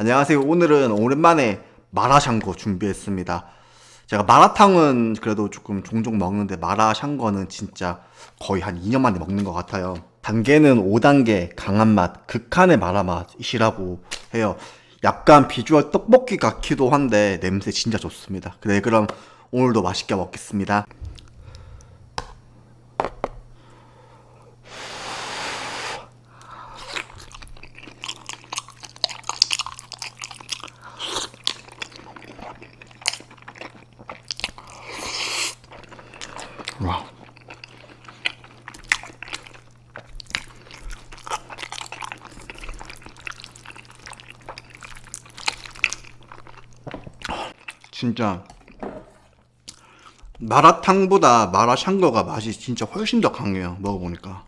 안녕하세요. 오늘은 오랜만에 마라샹궈 준비했습니다. 제가 마라탕은 그래도 조금 종종 먹는데 마라샹궈는 진짜 거의 한 2년 만에 먹는 것 같아요. 단계는 5단계 강한 맛, 극한의 마라 맛이라고 해요. 약간 비주얼 떡볶이 같기도 한데 냄새 진짜 좋습니다. 그래 그럼 오늘도 맛있게 먹겠습니다. 진짜 마라탕보다 마라샹궈가 맛이 진짜 훨씬 더 강해요. 먹어보니까.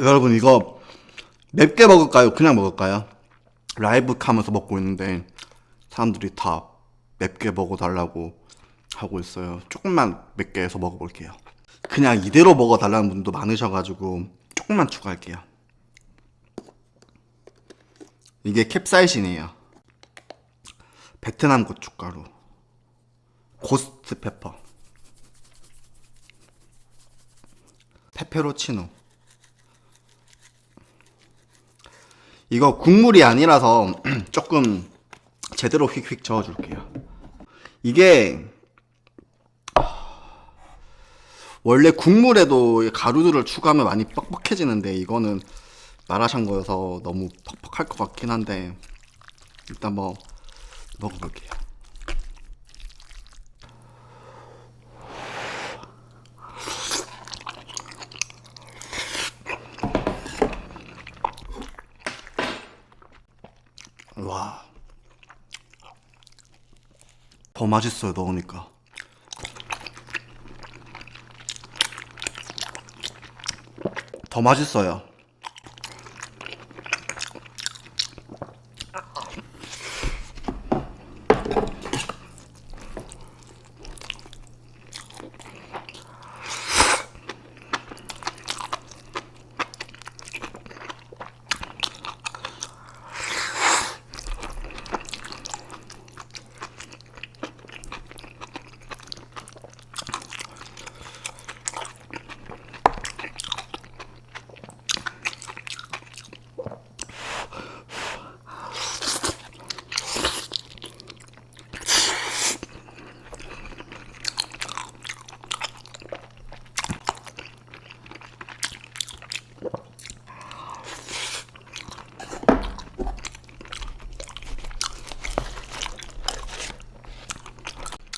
여러분 이거 맵게 먹을까요? 그냥 먹을까요? 라이브 하면서 먹고 있는데 사람들이 다 맵게 먹어달라고 하고 있어요. 조금만 맵게 해서 먹어볼게요. 그냥 이대로 먹어달라는 분도 많으셔가지고 조금만 추가할게요. 이게 캡사이신이에요. 베트남 고춧가루, 고스트 페퍼, 페페로치노. 이거 국물이 아니라서 조금 제대로 휙휙 저어줄게요. 이게 원래 국물에도 가루들을 추가하면 많이 뻑뻑해지는데 이거는 마라샹궈여서 너무 퍽퍽할 것 같긴 한데 일단 뭐 먹어볼게요. 와. 더 맛있어요, 넣으니까. 더 맛있어요.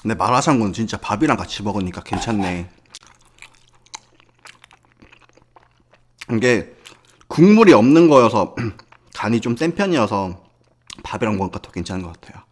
근데 마라샹궈는 진짜 밥이랑 같이 먹으니까 괜찮네. 이게 국물이 없는 거여서 간이 좀 센 편이어서 밥이랑 먹으니까 더 괜찮은 것 같아요.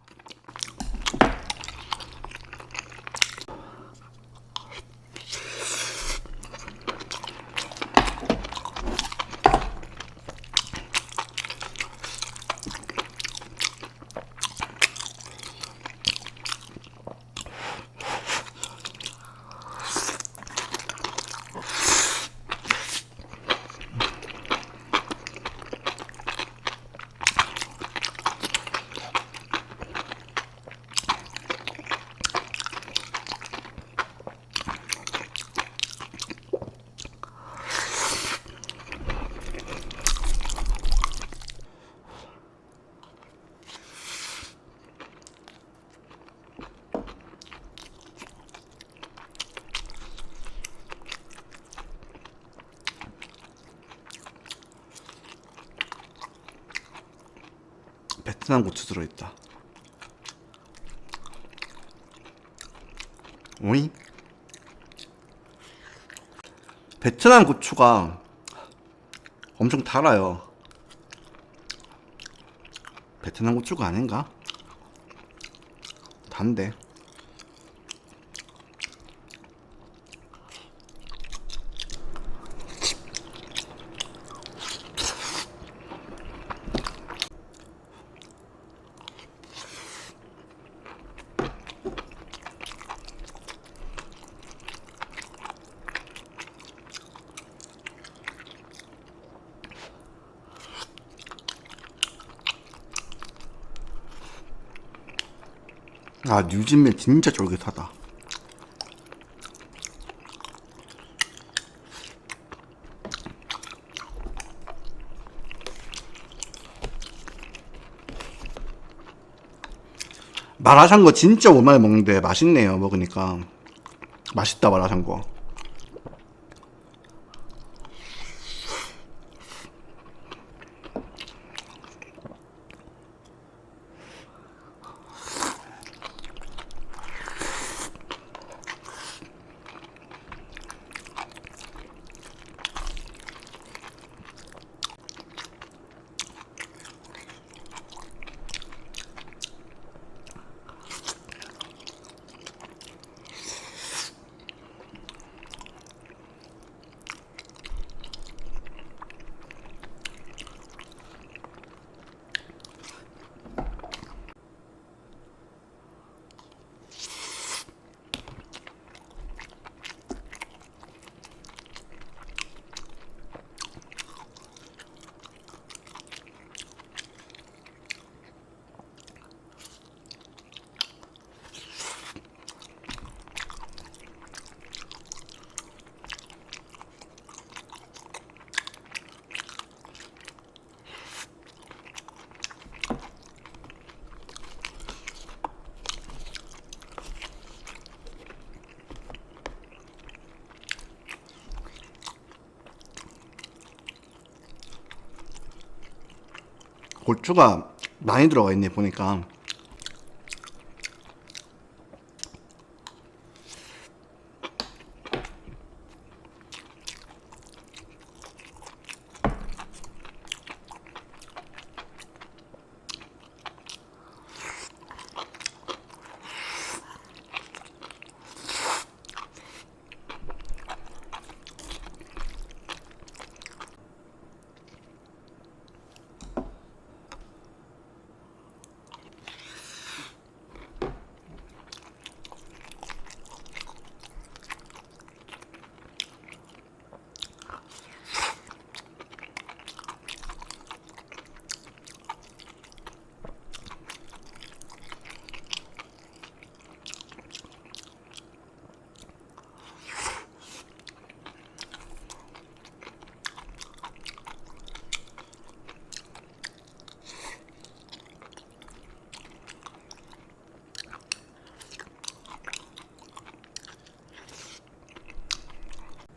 베트남 고추 들어있다. 오이? 베트남 고추가 엄청 달아요. 베트남 고추가 아닌가? 단데. 아 뉴진밀 진짜 쫄깃하다. 마라샹궈 진짜 오랜만에 먹는데 맛있네요 먹으니까 맛있다 마라샹궈 고추가 많이 들어가 있네 보니까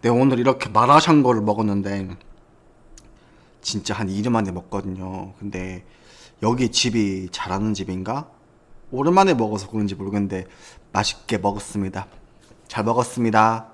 내가 오늘 이렇게 마라샹궈를 먹었는데 진짜 한 2년 만에 먹거든요. 근데 여기 집이 잘하는 집인가? 오랜만에 먹어서 그런지 모르겠는데 맛있게 먹었습니다. 잘 먹었습니다.